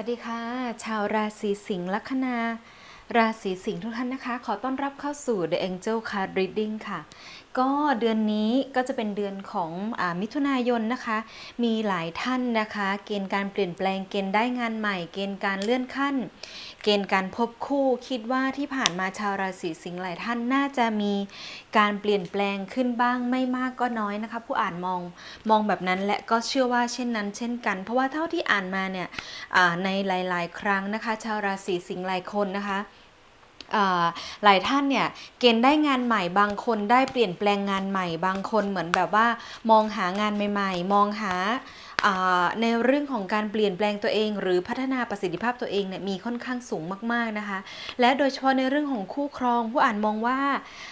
วัสดีค่ะ ชาวราศีสิงห์ลัคนา ราศีสิงห์ทุกท่านนะคะ ขอต้อนรับเข้าสู่ The Angel Card Reading ค่ะ ก็เดือนนี้ก็จะเป็นเดือนของอมิถุนายนนะคะ มีหลายท่านนะคะ เกณฑ์การเปลี่ยนแปลงเกณฑ์ได้งานใหม่ เกณฑ์การเลื่อนขั้น เกณฑ์การพบคู่คิดว่าที่ผ่านมาชาวราศีสิงห์หลายท่านน่าจะมีการเปลี่ยนแปลงขึ้นบ้างไม่มากก็น้อยนะคะ ผู้อ่านมองมองแบบนั้นและก็เชื่อว่าเช่นนั้น เช่นกัน เพราะว่าเท่าที่อ่านมาเนี่ยอ่าในหลาย ๆ ครั้งนะคะ ชาวราศีสิงห์หลายคนนะคะ หลายท่านเนี่ยเกณฑ์ได้งานใหม่บางคนได้เปลี่ยนแปลงงานใหม่บางคนเหมือนแบบว่า มองหางานใหม่ ๆ มองหาในเรื่องของการเปลี่ยนแปลงตัวเอง หรือพัฒนาประสิทธิภาพตัวเองเนี่ยมีค่อนข้างสูงมากๆนะคะ และโดยเฉพาะในเรื่องของคู่ครอง ผู้อ่านมองว่า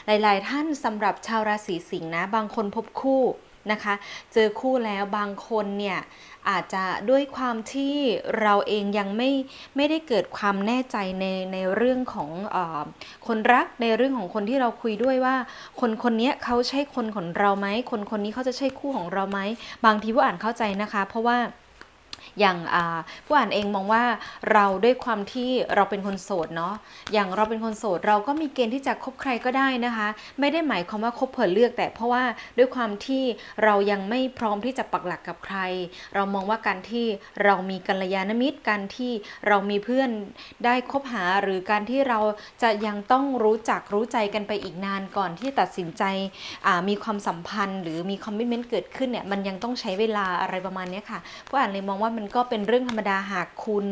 หลาย ๆ ท่านสำหรับชาวราศีสิงห์นะบางคนพบคู่นะคะ เจอคู่แล้วบางคนเนี่ย อาจจะด้วยความที่เราเองยังไม่ไม่ได้เกิดความแน่ใจในในเรื่องของอคนรักในเรื่องของคนที่เราคุยด้วยว่า คนคนนี้เขาใช่คนของเราไหมคนคนนี้เขาจะใช่คู่ของเราไหมบางทีผู้อ่านเข้าใจนะคะ เพราะว่า อย่างผู้อ่านเองมองว่าเราด้วยความที่เราเป็นคนโสดเนาะอย่างเราเป็นคนโสดเราก็มีเกณฑ์ที่จะคบใครก็ได้นะคะ ไม่ได้หมายความว่าคบเผื่อเลือก แต่เพราะว่าด้วยความที่เรายังไม่พร้อมที่จะปักหลักกับใคร เรามองว่าการที่เรามีกัลยาณมิตรการที่เรามีเพื่อนได้คบหาหรือการที่เราจะยังต้องรู้จักรู้ใจกันไปอีกนานก่อนที่ตัดสินใจมีความสัมพันธ์ หรือมีคอมมิชเมนต์เกิดขึ้นเนี่ยมันยังต้องใช้เวลาอะไรประมาณนี้ค่ะผู้อ่านเลยมองว่ามันก็เป็นเรื่องธรรมดาหากคุณ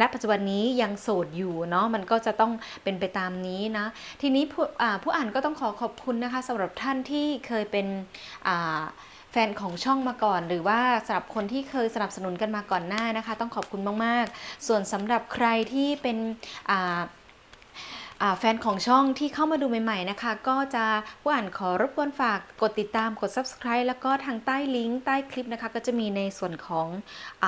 ณปัจจุบันนี้ยังโสดอยู่เนาะมันก็จะต้องเป็นไปตามนี้นะทีนี้ผู้อ่าผู้อ่านก็ต้องขอขอบคุณนะคะสำหรับท่านที่เคยเป็นแฟนของช่องมาก่อน หรือว่าสำหรับคนที่เคยสนับสนุนกันมาก่อนหน้านะคะ ต้องขอบคุณมาก ๆ ส่วนสำหรับใครที่เป็นอ่า แฟนของช่องที่เข้ามาดูใหม่ๆนะคะ ก็จะผู้อ่านขอรบกวนฝากกดติดตามกด subscribe แล้วก็ทางใต้ลิงก์ใต้คลิปนะคะ ก็จะมีในส่วนของอ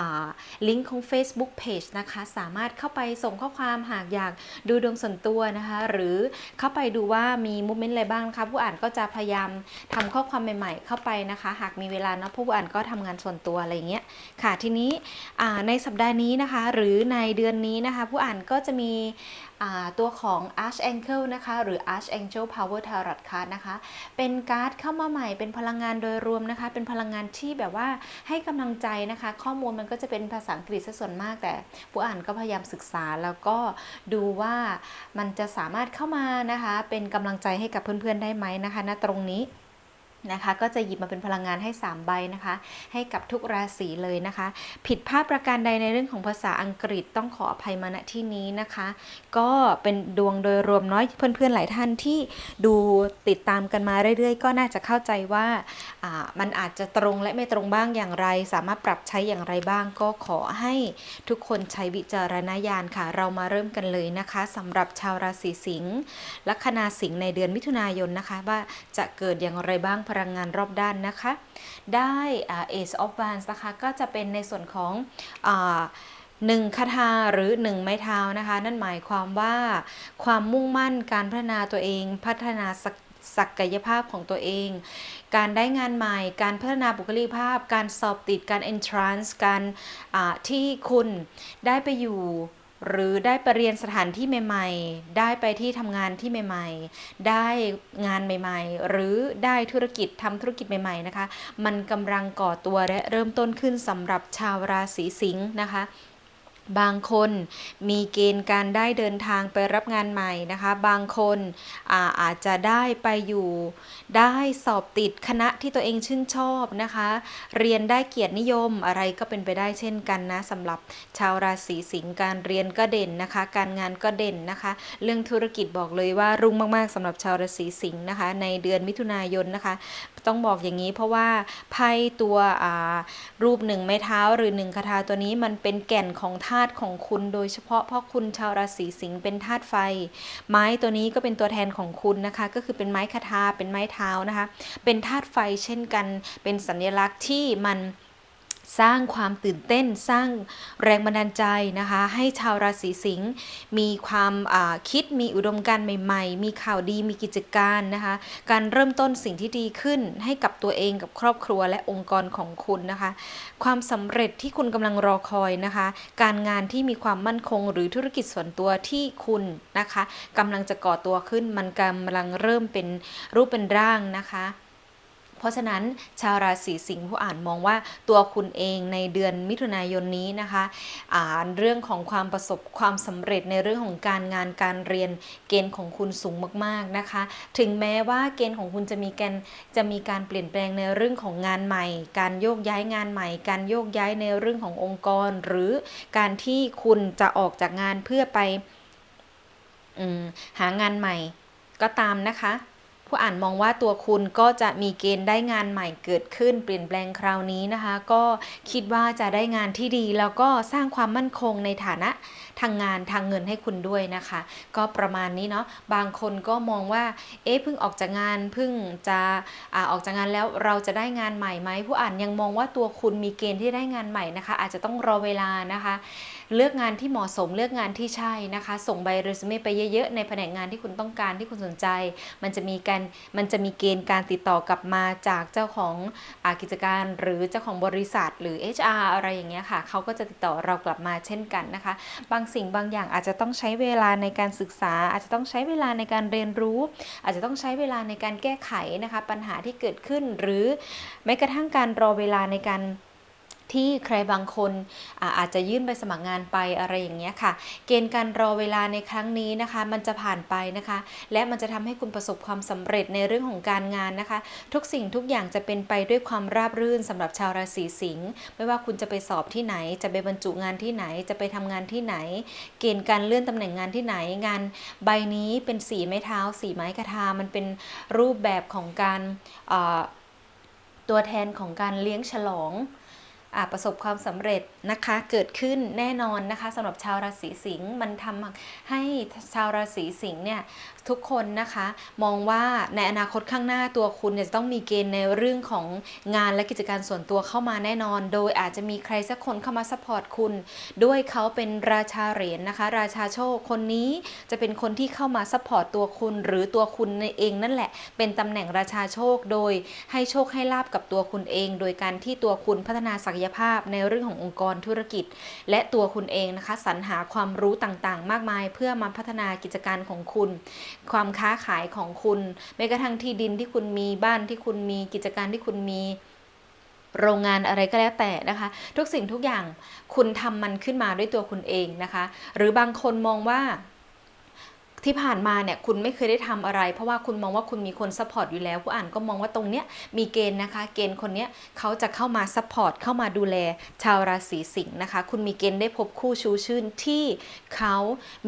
ลิงก์ของ Facebook Page นะคะ สามารถเข้าไปส่งข้อความหากอยากดูดวงส่วนตัวนะคะ หรือเข้าไปดูว่ามีมูเมนต์อะไรบ้างนะคะผู้อ่านก็จะพยายามทำข้อความใหม่ ๆ เข้าไปนะคะ หากมีเวลาเนาะผู้อ่านก็ทำงานส่วนตัวอะไรอย่างเงี้ยค่ะทีนี้ในสัปดาห์นี้นะคะ หรือในเดือนนี้นะคะ ผู้อ่านก็จะมี ตัวของ Archangel นะคะ หรือ Archangel Power Tarot Card นะคะ เป็นการ์ดเข้ามาใหม่เป็นพลังงานโดยรวมนะคะ เป็นพลังงานที่แบบว่าให้กำลังใจนะคะ ข้อมูลมันก็จะเป็นภาษาอังกฤษซะส่วนมาก แต่ผู้อ่านก็พยายามศึกษาแล้วก็ดูว่ามันจะสามารถเข้ามานะคะ เป็นกำลังใจให้กับเพื่อนๆได้ไหมนะคะณตรงนี้ นะคะ ก็จะหยิบมาเป็นพลังงานให้ 3 ใบนะคะ ให้กับทุกราศีเลยนะคะ ผิดพลาดประการใดในเรื่องของภาษาอังกฤษต้องขออภัยมาณที่นี้นะคะ ก็เป็นดวงโดยรวมน้อยเพื่อนๆหลายท่านที่ดูติดตามกันมาเรื่อยๆ ก็น่าจะเข้าใจว่ามันอาจจะตรงและไม่ตรงบ้างอย่างไร สามารถปรับใช้อย่างไรบ้าง ก็ขอให้ทุกคนใช้วิจารณญาณค่ะ เรามาเริ่มกันเลยนะคะสำหรับชาวราศีสิงห์ลัคนาสิงห์ในเดือนมิถุนายนนะคะ ว่าจะเกิดอย่างไรบ้างพลังงานรอบด้านนะคะ ได้ Ace of Wands นะคะก็จะเป็นในส่วนของอหนึ่งคาถาหรือหนึ่งไม้เท้านะคะ นั่นหมายความว่าความมุ่งมั่นการพัฒนาตัวเอง พัฒนาศักศักยภาพของตัวเอง การได้งานใหม่ การพัฒนาบุคลิกภาพ การสอบติด การ entrance การที่คุณได้ไปอยู่ หรือได้ไปเรียนสถานที่ใหม่ ๆ ได้ไปที่ทำงานที่ใหม่ ๆ ได้งานใหม่ ๆ หรือได้ธุรกิจทำธุรกิจใหม่ ๆ นะคะ มันกำลังก่อตัวและเริ่มต้นขึ้นสำหรับชาวราศีสิงห์นะคะ บางคนมีเกณฑ์การได้เดินทางไปรับงานใหม่นะคะ บางคนอาอาจจะได้ไปอยู่ ได้สอบติดคณะที่ตัวเองชื่นชอบนะคะ เรียนได้เกียรตินิยมอะไรก็เป็นไปได้เช่นกันนะสำหรับชาวราศีสิงห์การเรียนก็เด่นนะคะ การงานก็เด่นนะคะ เรื่องธุรกิจบอกเลยว่ารุ่งมากๆสำหรับชาวราศีสิงห์นะคะ ในเดือนมิถุนายนนะคะ ต้องบอกอย่างนี้เพราะว่าไพ่ตัวรูปหนึ่งไม้เท้าหรือหนึ่งคาถาตัวนี้มันเป็นแก่นของธาตุของคุณโดยเฉพาะเพราะคุณชาวราศีสิงห์เป็นธาตุไฟ ไม้ตัวนี้ก็เป็นตัวแทนของคุณนะคะ ก็คือเป็นไม้คาทาเป็นไม้เท้านะคะ เป็นธาตุไฟเช่นกัน เป็นสัญลักษณ์ที่มัน สร้างความตื่นเต้น สร้างแรงบันดาลใจนะคะ ให้ชาวราศีสิงห์มีความคิดมีอุดมการณ์ใหม่ ๆ มีข่าวดีมีกิจการนะคะ การเริ่มต้นสิ่งที่ดีขึ้นให้กับตัวเองกับครอบครัวและองค์กรของคุณนะคะ ความสำเร็จที่คุณกำลังรอคอยนะคะ การงานที่มีความมั่นคง หรือธุรกิจส่วนตัวที่คุณนะคะกำลังจะก่อตัวขึ้นมันกำลังเริ่มเป็นรูปเป็นร่างนะคะ เพราะฉะนั้นชาวราศีสิงห์ผู้อ่านมองว่าตัวคุณเองในเดือนมิถุนายนนี้นะคะอ่านเรื่องของความประสบความสำเร็จในเรื่องของการงานการเรียนเกณฑ์ของคุณสูงมากๆนะคะ ถึงแม้ว่าเกณฑ์ของคุณจะมีการจะมีการเปลี่ยนแปลงในเรื่องของงานใหม่ การโยกย้ายงานใหม่ การโยกย้ายในเรื่องขององค์กร หรือการที่คุณจะออกจากงานเพื่อไปอหางานใหม่ก็ตามนะคะ ผู้อ่านมองว่าตัวคุณก็จะมีเกณฑ์ได้งานใหม่เกิดขึ้น เปลี่ยนแปลงคราวนี้นะคะ ก็คิดว่าจะได้งานที่ดี แล้วก็สร้างความมั่นคงในฐานะทางงานทางเงินให้คุณด้วยนะคะ ก็ประมาณนี้เนาะบางคนก็มองว่าเอ๊ะเพิ่งออกจากงานเพิ่งจะอาออกจากงานแล้วเราจะได้งานใหม่ไหมผู้อ่านยังมองว่าตัวคุณมีเกณฑ์ที่ได้งานใหม่นะคะ อาจจะต้องรอเวลานะคะ เลือกงานที่เหมาะสมเลือกงานที่ใช่นะคะ ส่งใบเรซูเม่ไปเยอะๆ ในแผนกงานที่คุณต้องการที่คุณสนใจ มันจะมีการมันจะมีเกณฑ์การติดต่อกลับมาจากเจ้าของอากิจการ หรือเจ้าของบริษัท หรือ HR อะไรอย่างเงี้ยค่ะเขาก็จะติดต่อเรากลับมาเช่นกันนะคะ บางสิ่งบางอย่างอาจจะต้องใช้เวลาในการศึกษา อาจจะต้องใช้เวลาในการเรียนรู้ อาจจะต้องใช้เวลาในการแก้ไขนะคะ ปัญหาที่เกิดขึ้นหรือแม้กระทั่งการรอเวลาในการ ที่ใครบางคนอาอาจจะยื่นใบสมัครงานไปอะไรอย่างเงี้ยค่ะ เกณฑ์การรอเวลาในครั้งนี้นะคะ มันจะผ่านไปนะคะ และมันจะทำให้คุณประสบความสำเร็จในเรื่องของการงานนะคะ ทุกสิ่งทุกอย่างจะเป็นไปด้วยความราบรื่นสำหรับชาวราศีสิงห์ไม่ว่าคุณจะไปสอบที่ไหน จะไปบรรจุงานที่ไหน จะไปทำงานที่ไหน เกณฑ์การเลื่อนตำแหน่งงานที่ไหนงาน ใบนี้เป็นสีไม้เท้า สีไม้กระทา มันเป็นรูปแบบของการตัวแทนของการเลี้ยงฉลอง ประสบความสำเร็จนะคะเกิดขึ้นแน่นอนนะคะสำหรับชาวราศีสิงห์มันทำให้ชาวราศีสิงห์เนี่ย ทุกคนนะคะ มองว่าในอนาคตข้างหน้าตัวคุณเนี่ยจะต้องมีเกณฑ์ในเรื่องของงานและกิจการส่วนตัวเข้ามาแน่นอน โดยอาจจะมีใครสักคนเข้ามาซัพพอร์ตคุณ ด้วยเขาเป็นราชาเหรียญนะคะ ราชาโชคคนนี้จะเป็นคนที่เข้ามาซัพพอร์ตตัวคุณ หรือตัวคุณเองนั่นแหละ เป็นตำแหน่งราชาโชคโดยให้โชคให้ลาบกับตัวคุณเอง โดยการที่ตัวคุณพัฒนาศักยภาพในเรื่องขององค์กรธุรกิจ และตัวคุณเองนะคะสรรหาความรู้ต่างๆ มากมาย เพื่อมาพัฒนากิจการของคุณความค้าขายของคุณแม้กระทั่งที่ดินที่คุณมีบ้านที่คุณมีกิจการที่คุณมีโรงงานอะไรก็แล้วแต่นะคะ ทุกสิ่งทุกอย่างคุณทำมันขึ้นมาด้วยตัวคุณเองนะคะ หรือบางคนมองว่า ที่ผ่านมาเนี่ยคุณไม่เคยได้ทำอะไร เพราะว่าคุณมองว่าคุณมีคนซัพพอร์ตอยู่แล้วผู้อ่านก็มองว่าตรงเนี้ยมีเกณฑ์นะคะ เกณฑ์คนเนี้ยเขาจะเข้ามาซัพพอร์ตเข้ามาดูแลชาวราศีสิงห์นะคะ คุณมีเกณฑ์ได้พบคู่ชูชื่นที่เขา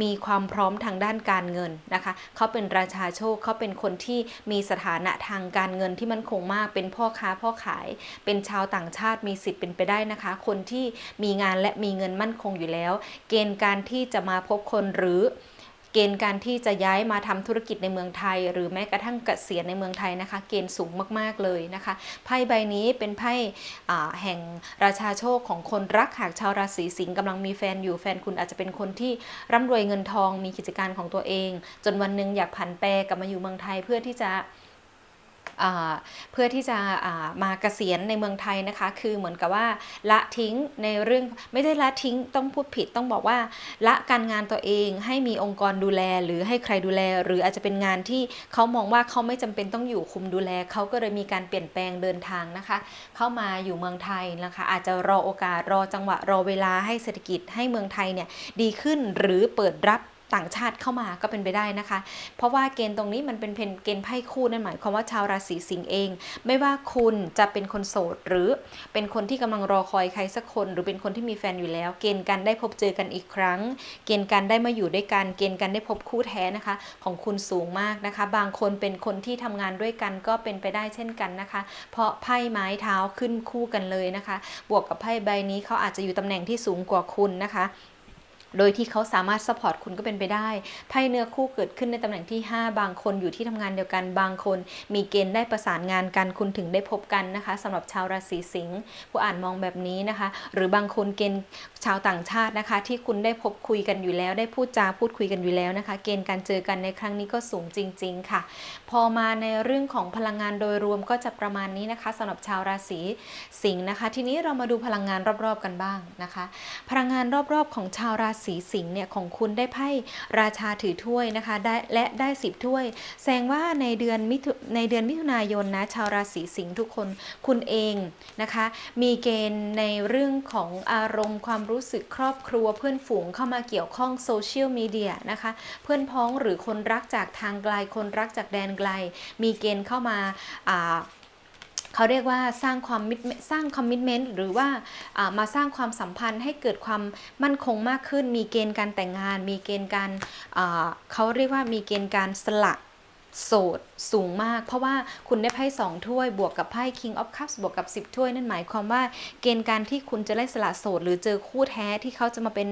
มีความพร้อมทางด้านการเงินนะคะเขาเป็นราชาโชคเขาเป็นคนที่มีสถานะทางการเงินที่มั่นคงมาก เป็นพ่อค้าพ่อขาย เป็นชาวต่างชาติมีสิทธิ์เป็นไปได้นะคะ คนที่มีงานและมีเงินมั่นคงอยู่แล้ว เกณฑ์การที่จะมาพบคนหรือ เกณฑ์การที่จะย้ายมาทำธุรกิจในเมืองไทย หรือแม้กระทั่งเกษียณในเมืองไทยนะคะ เกณฑ์สูงมากๆเลยนะคะไพ่ใบนี้เป็นไพ่แห่งราชาโชคของคนรักหากชาวราศีสิงห์กำลังมีแฟนอยู่แฟนคุณอาจจะเป็นคนที่ร่ำรวยเงินทองมีกิจการของตัวเอง จนวันหนึ่งอยากผันแปรกลับมาอยู่เมืองไทยเพื่อที่จะ เพื่อที่จะอ่ามาเกษียณในเมืองไทยนะคะ คือเหมือนกับว่าละทิ้งในเรื่องไม่ได้ละทิ้งต้องพูดผิดต้องบอกว่า ละการงานตัวเองให้มีองค์กรดูแลหรือให้ใครดูแล หรืออาจจะเป็นงานที่เขามองว่าเขาไม่จำเป็นต้องอยู่คุมดูแลเขาก็เลยมีการเปลี่ยนแปลงเดินทางนะคะ เข้ามาอยู่เมืองไทยนะคะ อาจจะรอโอกาสรอจังหวะรอเวลาให้เศรษฐกิจให้เมืองไทยเนี่ยดีขึ้นหรือเปิดรับ ต่างชาติเข้ามาก็เป็นไปได้นะคะ เพราะว่าเกณฑ์ตรงนี้มันเป็นเพนเกณฑ์ไพ่คู่นั่นหมายความว่าชาวราศีสิงห์เอง ไม่ว่าคุณจะเป็นคนโสด หรือเป็นคนที่กำลังรอคอยใครสักคน หรือเป็นคนที่มีแฟนอยู่แล้ว เกณฑ์การได้พบเจอกันอีกครั้ง เกณฑ์การได้มาอยู่ด้วยกัน เกณฑ์การได้พบคู่แท้นะคะ ของคุณสูงมากนะคะ บางคนเป็นคนที่ทำงานด้วยกันก็เป็นไปได้เช่นกันนะคะ เพราะไพ่ไม้เท้าขึ้นคู่กันเลยนะคะ บวกกับไพ่ใบนี้เขาอาจจะอยู่ตำแหน่งที่สูงกว่าคุณนะคะ โดยที่เขาสามารถซัพพอร์ตคุณก็เป็นไปได้ ไพ่เนื้อคู่เกิดขึ้นในตำแหน่งที่ 5 บางคนอยู่ที่ทำงานเดียวกัน บางคน มีเกณฑ์ได้ประสานงานกัน คุณถึงได้พบกันนะคะสำหรับชาวราศีสิงห์ผู้อ่านมองแบบนี้นะคะ หรือบางคนเกณฑ์ชาวต่างชาตินะคะ ที่คุณได้พบคุยกันอยู่แล้ว ได้พูดจาพูดคุยกันอยู่แล้วนะคะ เกณฑ์การเจอกันในครั้งนี้ก็สูงจริง ๆ ค่ะ พอมาในเรื่องของพลังงานโดยรวมก็จะประมาณนี้นะคะสำหรับชาวราศีสิงห์นะคะ ทีนี้เรามาดูพลังงานรอบๆกันบ้างนะคะ พลังงานรอบๆของชาวราศีสิงห์เนี่ยของคุณได้ไพ่ราชาถือถ้วยนะคะได้และได้สิบถ้วย แสดงว่าในเดือนมิถุในเดือนมิถุนายนนะชาวราศีสิงห์ทุกคนคุณเองนะคะ มีเกณฑ์ในเรื่องของอารมณ์ความรู้สึกครอบครัวเพื่อนฝูงเข้ามาเกี่ยวข้องโซเชียลมีเดียนะคะ เพื่อนพ้องหรือคนรักจากทางไกลคนรักจากแดนไกล มีเกณฑ์เข้ามาเขาเรียกว่าสร้างความมิสร้างคอมมิชเมนต์หรือว่ามาสร้างความสัมพันธ์ให้เกิดความมั่นคงมากขึ้น มีเกณฑ์การแต่งงาน มีเกณฑ์การเขาเรียกว่ามีเกณฑ์การสละโสด สูงมาก เพราะว่าคุณได้ไพ่สองถ้วยบวกกับไพ่ King of Cups บวกกับ 10 ถ้วย นั่นหมายความว่าเกณฑ์การที่คุณจะได้สละโสด หรือเจอคู่แท้ที่เขาจะมาเป็น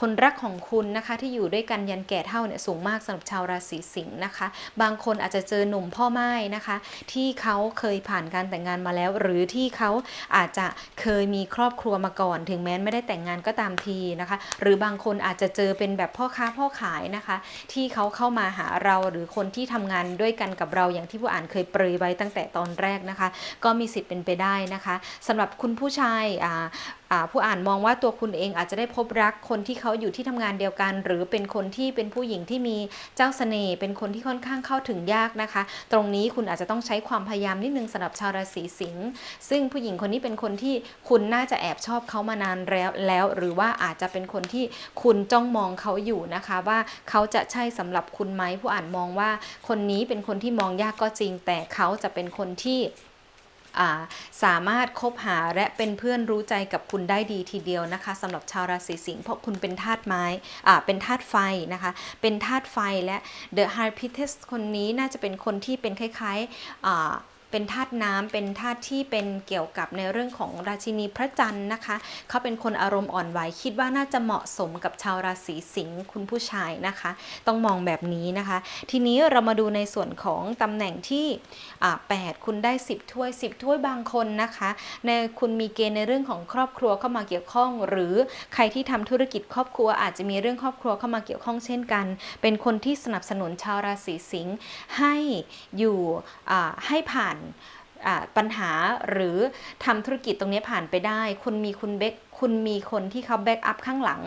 คนรักของคุณนะคะ ที่อยู่ด้วยกันยันแก่เท่าเนี่ยสูงมากสำหรับชาวราศีสิงห์นะคะ บางคนอาจจะเจอหนุ่มพ่อไม้นะคะ ที่เขาเคยผ่านการแต่งงานมาแล้ว หรือที่เขาอาจจะเคยมีครอบครัวมาก่อน ถึงแม้ไม่ได้แต่งงานก็ตามทีนะคะ หรือบางคนอาจจะเจอเป็นแบบพ่อค้าพ่อขายนะคะ ที่เขาเข้ามาหาเราหรือคนที่ทำงานด้วยกันกับเราอย่างที่ผู้อ่านเคยเปรยไว้ตั้งแต่ตอนแรกนะคะ ก็มีสิทธิ์เป็นไปได้นะคะสำหรับคุณผู้ชายอ่า ผู้อ่านมองว่าตัวคุณเองอาจจะได้พบรักคนที่เขาอยู่ที่ทำงานเดียวกัน หรือเป็นคนที่เป็นผู้หญิงที่มีเจ้าเสน่ห์เป็นคนที่ค่อนข้างเข้าถึงยากนะคะ ตรงนี้คุณอาจจะต้องใช้ความพยายามนิดนึงสำหรับชาวราศีสิงห์ซึ่งผู้หญิงคนนี้เป็นคนที่คุณน่าจะแอบชอบเขามานานแล้วแล้ว หรือว่าอาจจะเป็นคนที่คุณจ้องมองเขาอยู่นะคะ ว่าเขาจะใช่สำหรับคุณไหมผู้อ่านมองว่าคนนี้เป็นคนที่มองยากก็จริง แต่เขาจะเป็นคนที่ สามารถคบหาและเป็นเพื่อนรู้ใจกับคุณได้ดีทีเดียวนะคะสำหรับชาวราศีสิงห์เพราะคุณเป็นธาตุไม้เป็นธาตุไฟนะคะ เป็นธาตุไฟและ The h a r p i t e s คนนี้น่าจะเป็นคนที่เป็นคล้ายๆอ่า เป็นธาตุน้ำเป็นธาตุที่เป็นเกี่ยวกับในเรื่องของราชินีพระจันทร์นะคะ เขาเป็นคนอารมณ์อ่อนไหวคิดว่าน่าจะเหมาะสมกับชาวราศีสิงห์คุณผู้ชายนะคะ ต้องมองแบบนี้นะคะ ทีนี้เรามาดูในส่วนของตำแหน่งที่ 8 คุณได้ 10 ถ้วย 10 ถ้วยบางคนนะคะ ในคุณมีเกณฑ์ในเรื่องของครอบครัวเข้ามาเกี่ยวข้อง หรือใครที่ทำธุรกิจครอบครัวอาจจะมีเรื่องครอบครัวเข้ามาเกี่ยวข้องเช่นกัน เป็นคนที่สนับสนุนชาวราศีสิงห์ให้อยู่ให้ผ่านปัญหาหรือทำธุรกิจตรงนี้ผ่านไปได้ คุณมีคุณเบคคุณมีคนที่เขาแบ็กอัพข้างหลัง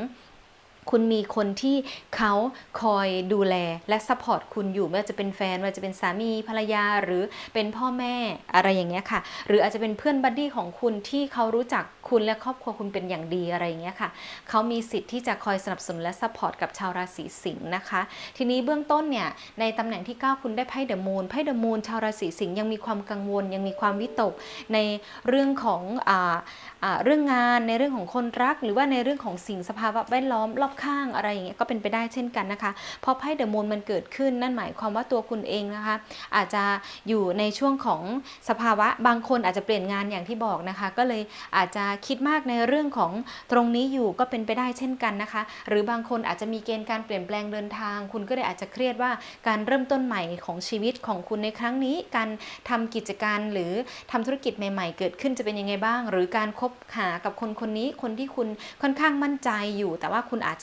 คุณมีคนที่เขาคอยดูแลและซัพพอร์ตคุณอยู่ไม่ว่าจะเป็นแฟนไม่ว่าจะเป็นสามีภรรยาหรือเป็นพ่อแม่อะไรอย่างเงี้ยค่ะ หรืออาจจะเป็นเพื่อนบัดดี้ของคุณที่เขารู้จักคุณและครอบครัวคุณเป็นอย่างดีอะไรอย่างเงี้ยค่ะเขามีสิทธิ์ที่จะคอยสนับสนุนและซัพพอร์ตกับชาวราศีสิงห์นะคะ ทีนี้เบื้องต้นเนี่ยในตำแหน่งที่ 9 คุณได้ไพ่เดอะมูนไพ่เดอะมูนชาวราศีสิงห์ยังมีความกังวล ยังมีความวิตกในเรื่องของออเรื่องงานในเรื่องของคนรัก หรือว่าในเรื่องของสิ่งสภาวะแวดล้อมรอบข้างอะไรอย่างเงี้ยก็เป็นไปได้เช่นกันนะคะพราะไพ่เดอะมูนมันเกิดขึ้นนั่นหมายความว่าตัวคุณเองนะคะ อาจจะอยู่ในช่วงของสภาวะบางคนอาจจะเปลี่ยนงานอย่างที่บอกนะคะ ก็เลยอาจจะคิดมากในเรื่องของตรงนี้อยู่ก็เป็นไปได้เช่นกันนะคะ หรือบางคนอาจจะมีเกณฑ์การเปลี่ยนแปลงเดินทาง คุณก็เลยอาจจะเครียดว่าการเริ่มต้นใหม่ของชีวิตของคุณในครั้งนี้ การทำกิจการหรือทำธุรกิจใหม่ ๆ เกิดขึ้นจะเป็นยังไงบ้าง หรือการคบหากับคนคนนี้คนที่คุณค่อนข้างมั่นใจอยู่ แต่ว่าคุณอาจ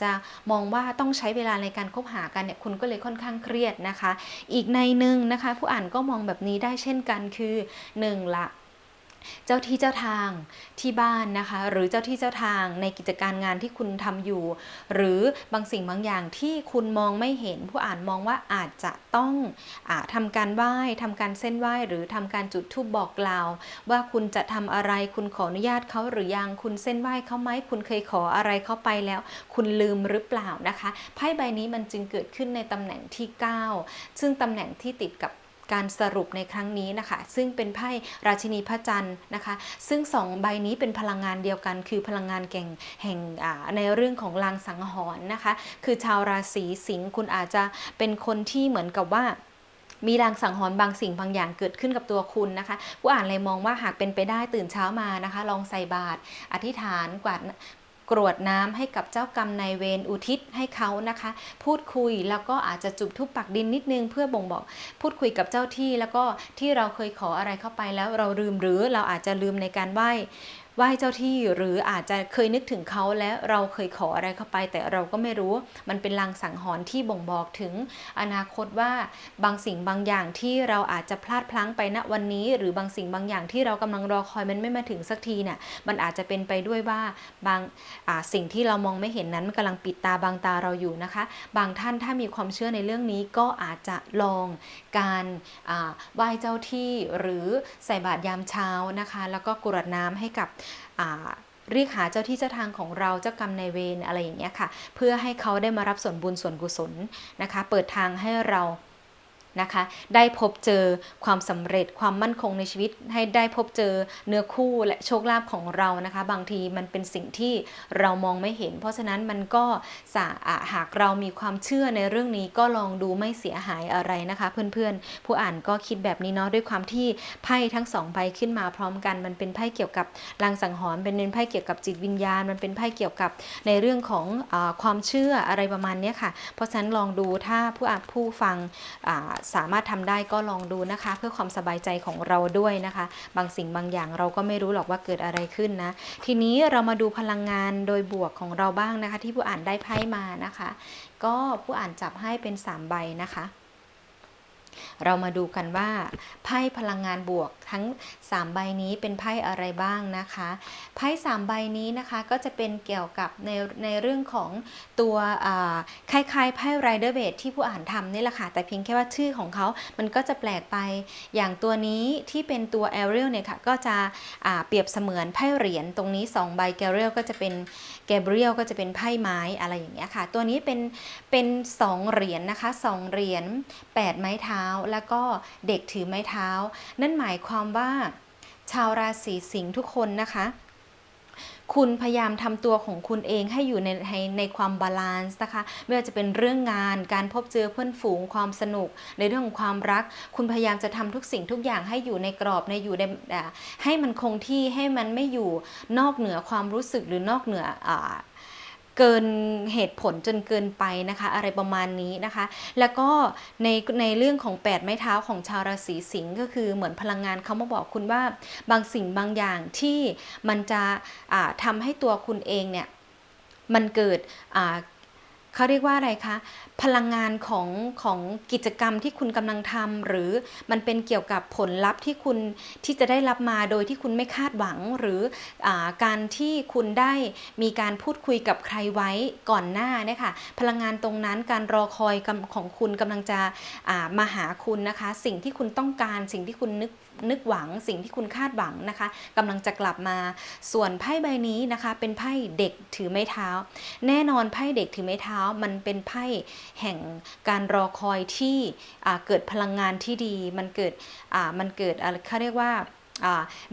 จะมองว่าต้องใช้เวลาในการคบหากันเนี่ยคุณก็เลยค่อนข้างเครียดนะคะ อีกในหนึ่งนะคะ ผู้อ่านก็มองแบบนี้ได้เช่นกันคือหนึ่งละ เจ้าที่เจ้าทางที่บ้านนะคะ หรือเจ้าที่เจ้าทางในกิจการงานที่คุณทำอยู่ หรือบางสิ่งบางอย่างที่คุณมองไม่เห็น ผู้อ่านมองว่าอาจจะต้องอาทำการไหว้ทำการเส้นไหว้ หรือทำการจุดธูปบอกกล่าว ว่าคุณจะทำอะไรคุณขออนุญาตเขาหรือยังคุณเส้นไหว้เขาไหมคุณเคยขออะไรเขาไปแล้ว คุณลืมหรือเปล่านะคะไพ่ใบนี้มันจึงเกิดขึ้นในตำแหน่งที่ 9 ซึ่งตำแหน่งที่ติดกับ การสรุปในครั้งนี้นะคะ ซึ่งเป็นไพ่ราชินีพระจันทร์นะคะ ซึ่งสองใบนี้เป็นพลังงานเดียวกัน คือพลังงานแก่งแห่งในเรื่องของลางสังหรณ์นะคะ คือชาวราศีสิงห์คุณอาจจะเป็นคนที่เหมือนกับว่ามีลางสังหรณ์บางสิ่งบางอย่างเกิดขึ้นกับตัวคุณนะคะ ผู้อ่านเลยมองว่าหากเป็นไปได้ตื่นเช้ามานะคะ ลองใส่บาตรอธิษฐานกวาด กรวดน้ำให้กับเจ้ากรรมนายเวรอุทิศให้เขานะคะ พูดคุยแล้วก็อาจจะจุบทุบปักดินนิดนึง เพื่อบ่งบอกพูดคุยกับเจ้าที่แล้วก็ที่เราเคยขออะไรเข้าไปแล้วเราลืมหรือเราอาจจะลืมในการไหว้ ไหว้เจ้าที่หรืออาจจะเคยนึกถึงเขาและเราเคยขออะไรเข้าไป แต่เราก็ไม่รู้มันเป็นลางสังหรณ์ที่บ่งบอกถึงอนาคตว่าบางสิ่งบางอย่างที่เราอาจจะพลาดพลั้งไปณวันนี้ หรือบางสิ่งบางอย่างที่เรากำลังรอคอยมันไม่มาถึงสักทีเนี่ยมันอาจจะเป็นไปด้วยว่าบางาสิ่งที่เรามองไม่เห็นนั้นมันกำลังปิดตาบางตาเราอยู่นะคะ บางท่านถ้ามีความเชื่อในเรื่องนี้ก็อาจจะลองการไหว้เจ้าที่หรือใส่บาตรยามเช้านะคะ แล้วก็กรวดน้ำให้กับ เรียกหาเจ้าที่เจ้าทางของเราเจ้ากรรมนายเวรอะไรอย่างเงี้ยค่ะ เพื่อให้เขาได้มารับส่วนบุญส่วนกุศลนะคะ เปิดทางให้เรา นะคะ ได้พบเจอความสำเร็จความมั่นคงในชีวิต ให้ได้พบเจอเนื้อคู่และโชคลาภของเรานะคะ บางทีมันเป็นสิ่งที่เรามองไม่เห็น เพราะฉะนั้นมันก็สาหากเรามีความเชื่อในเรื่องนี้ก็ลองดูไม่เสียหายอะไรนะคะ เพื่อนๆ ผู้อ่านก็คิดแบบนี้เนาะด้วยความที่ไพ่ทั้งสองใบขึ้นมาพร้อมกัน มันเป็นไพ่เกี่ยวกับลางสังหรณ์เป็นไพ่เกี่ยวกับจิตวิญญาณ มันเป็นไพ่เกี่ยวกับในเรื่องของอความเชื่ออะไรประมาณนี้ค่ะ เพราะฉะนั้นลองดูถ้าผู้อ่านผู้ฟังสามารถทำได้ก็ลองดูนะคะ เพื่อความสบายใจของเราด้วยนะคะ บางสิ่งบางอย่างเราก็ไม่รู้หรอกว่าเกิดอะไรขึ้นนะ ทีนี้เรามาดูพลังงานโดยบวกของเราบ้างนะคะ ที่ผู้อ่านได้ไพ่มานะคะ ก็ผู้อ่านจับให้เป็น 3 ใบนะคะ เรามาดูกันว่า ไพ่พลังงานบวกทั้ง 3 ใบนี้เป็นไพ่อะไรบ้างนะคะ ไพ่3ใบนี้นะคะก็จะเป็นเกี่ยวกับในในเรื่องของตัวอ่าคล้ายๆไพ่ไรเดอร์เบดที่ผู้อ่านทำนี่แหละค่ะ แต่เพียงแค่ว่าชื่อของเขา มันก็จะแปลกไป อย่างตัวนี้ที่เป็นตัวแอเรียลเนี่ยค่ะ ก็จะเปรียบเสมือนไพ่เหรียญตรงนี้ 2 ใบแกเรียลก็จะเป็น แกเบรียลก็จะเป็นไพ่ไม้อะไรอย่างเงี้ยค่ะ ตัวนี้เป็นเป็นสองเหรียญนะคะสองเหรียญแปดไม้เท้าแล้วก็เด็กถือไม้เท้า นั่นหมายความว่าชาวราศีสิงห์ทุกคนนะคะ คุณพยายามทำตัวของคุณเองให้อยู่ในในในความบาลานซ์นะคะไม่ว่าจะเป็นเรื่องงาน การพบเจอเพื่อนฝูงความสนุก ในเรื่องของความรัก คุณพยายามจะทำทุกสิ่งทุกอย่างให้อยู่ในกรอบในอยู่ในให้มันคงที่ให้มันไม่อยู่นอกเหนือความรู้สึกหรือนอกเหนืออ เกินเหตุผลจนเกินไปนะคะ อะไรประมาณนี้นะคะ แล้วก็ในในเรื่องของ 8 ไม้เท้าของชาวราศีสิงห์ก็คือเหมือนพลังงานเขามาบอกคุณว่าบางสิ่งบางอย่างที่มันจะอ่าทำให้ตัวคุณเองเนี่ยมันเกิด เขาเรียกว่าอะไรคะ พลังงานของของกิจกรรมที่คุณกำลังทำหรือมันเป็นเกี่ยวกับผลลัพธ์ที่คุณที่จะได้รับมาโดยที่คุณไม่คาดหวัง หรืออาการที่คุณได้มีการพูดคุยกับใครไว้ก่อนหน้าเนี่ยค่ะพลังงานตรงนั้นการรอคอยของคุณกำลังจะอ่ามาหาคุณนะคะ สิ่งที่คุณต้องการสิ่งที่คุณนึก นึกหวังสิ่งที่คุณคาดหวังนะคะกำลังจะกลับมา ส่วนไพ่ใบนี้นะคะเป็นไพ่เด็กถือไม้เท้า แน่นอนไพ่เด็กถือไม้เท้า มันเป็นไพ่แห่งการรอคอยที่เกิดพลังงานที่ดี มันเกิดมันเกิดเขาเรียกว่า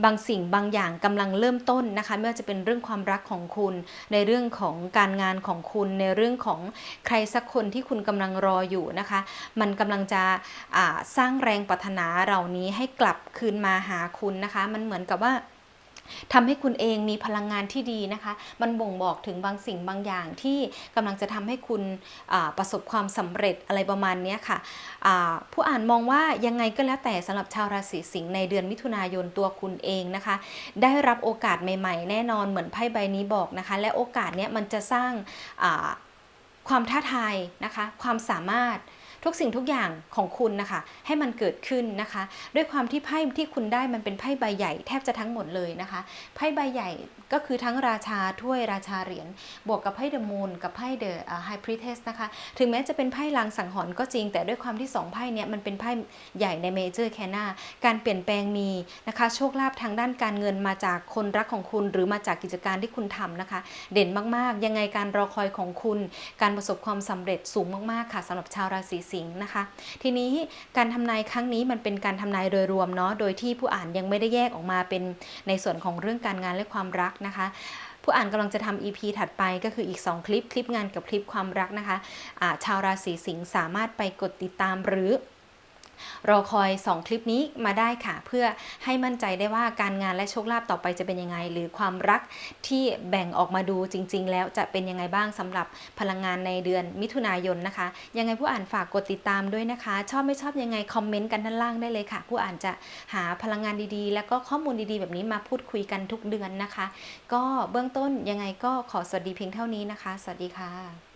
บางสิ่งบางอย่างกำลังเริ่มต้นนะคะไม่ว่าจะเป็นเรื่องความรักของคุณ ในเรื่องของการงานของคุณในเรื่องของใครสักคนที่คุณกำลังรออยู่นะคะ มันกำลังจะสร้างแรงปรารถนาเหล่านี้ให้กลับคืนมาหาคุณนะคะ มันเหมือนกับว่า ทำให้คุณเองมีพลังงานที่ดีนะคะ มันบ่งบอกถึงบางสิ่งบางอย่างที่กำลังจะทำให้คุณประสบความสำเร็จอะไรประมาณนี้ค่ะผู้อ่านมองว่ายังไงก็แล้วแต่สำหรับชาวราศีสิงห์ในเดือนมิถุนายนตัวคุณเองนะคะ ได้รับโอกาสใหม่ ๆ แน่นอนเหมือนไพ่ใบนี้บอกนะคะ และโอกาสเนี้ยมันจะสร้างความท้าทายนะคะ ความสามารถ ทุกสิ่งทุกอย่างของคุณนะคะ ให้มันเกิดขึ้นนะคะ ด้วยความที่ไพ่ที่คุณได้มันเป็นไพ่ใบใหญ่แทบจะทั้งหมดเลยนะคะไพ่ใบใหญ่ก็คือทั้งราชาถ้วยราชาเหรียญบวกกับไพ่เดอะมูนกับไพ่เดอะไฮพรีเทสนะคะ ถึงแม้จะเป็นไพ่ลางสังหรณ์ก็จริง แต่ด้วยความที่สองไพ่เนี้ยมันเป็นไพ่ใหญ่ในเมเจอร์แคนาการเปลี่ยนแปลงมีนะคะ โชคลาภทางด้านการเงินมาจากคนรักของคุณ หรือมาจากกิจการที่คุณทำนะคะ เด่นมากๆ ยังไงการรอคอยของคุณ การประสบความสำเร็จสูงมากๆค่ะสำหรับชาวราศีสิงห์นะคะ ทีนี้การทำนายครั้งนี้มันเป็นการทำนายโดยรวมเนาะโดยที่ผู้อ่านยังไม่ได้แยกออกมาเป็นในส่วนของเรื่องการงานและความรักนะคะผู้อ่านกำลังจะทำ EP ถัดไปก็คืออีก 2 คลิป คลิปงานกับคลิปความรักนะคะะชาวราศีสิงห์สามารถไปกดติดตามหรือ รอคอย 2 คลิปนี้มาได้ค่ะ เพื่อให้มั่นใจได้ว่าการงานและโชคลาภต่อไปจะเป็นยังไง หรือความรักที่แบ่งออกมาดูจริง ๆ แล้วจะเป็นยังไงบ้างสำหรับพลังงานในเดือนมิถุนายนนะคะ ยังไงผู้อ่านฝากกดติดตามด้วยนะคะ ชอบไม่ชอบยังไงคอมเมนต์กันด้านล่างได้เลยค่ะ ผู้อ่านจะหาพลังงานดีๆ แล้วก็ข้อมูลดีๆ แบบนี้มาพูดคุยกันทุกเดือนนะคะ ก็เบื้องต้นยังไงก็ขอสวัสดีเพียงเท่านี้นะคะ สวัสดีค่ะ